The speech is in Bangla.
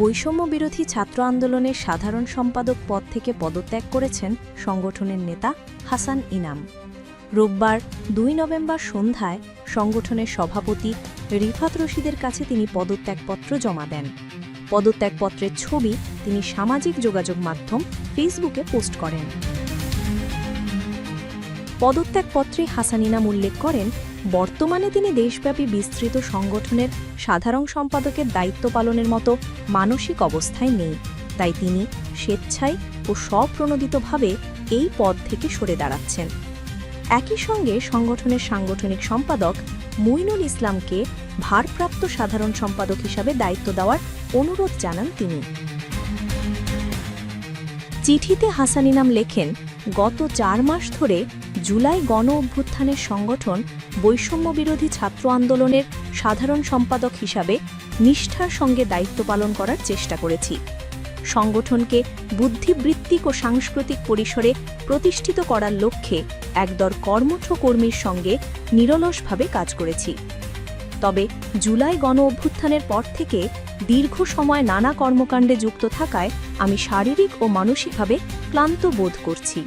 বৈষম্য বিরোধী ছাত্র আন্দোলনের সাধারণ সম্পাদক পদ থেকে পদত্যাগ করেছেন সংগঠনের নেতা হাসান ইনাম। রোববার দুই নভেম্বর সন্ধ্যায় সংগঠনের সভাপতি রিফাত রশিদের কাছে তিনি পদত্যাগপত্র জমা দেন। পদত্যাগপত্রের ছবি তিনি সামাজিক যোগাযোগ মাধ্যম ফেসবুকে পোস্ট করেন। পদত্যাগপত্রে হাসান ইনাম উল্লেখ করেন, বর্তমানে তিনি দেশব্যাপী বিস্তৃত সংগঠনের সাধারণ সম্পাদকের দায়িত্ব পালনের মতো মানসিক অবস্থায় নেই। তাই তিনি স্বেচ্ছায় ও স্বপ্রণোদিতভাবে এই পদ থেকে সরে দাঁড়াচ্ছেন। একই সঙ্গে সংগঠনের সাংগঠনিক সম্পাদক মুইনুল ইসলামকে ভারপ্রাপ্ত সাধারণ সম্পাদক হিসাবে দায়িত্ব দেওয়ার অনুরোধ জানান তিনি। চিঠিতে হাসান ইনাম লেখেন, গত চার মাস ধরে জুলাই গণ অভ্যুত্থানের সংগঠন বৈষম্য বিরোধী ছাত্র আন্দোলনের সাধারণ সম্পাদক হিসাবে নিষ্ঠার সঙ্গে দায়িত্ব পালন করার চেষ্টা করেছি। সংগঠনকে বুদ্ধিবৃত্তিক ও সাংস্কৃতিক পরিসরে প্রতিষ্ঠিত করার লক্ষ্যে একদর কর্মঠ কর্মীর সঙ্গে নিরলসভাবে কাজ করেছি। তবে জুলাই গণ অভ্যুত্থানের পর থেকে দীর্ঘ সময় নানা কর্মকাণ্ডে যুক্ত থাকায় আমি শারীরিক ও মানসিকভাবে ক্লান্ত বোধ করছি।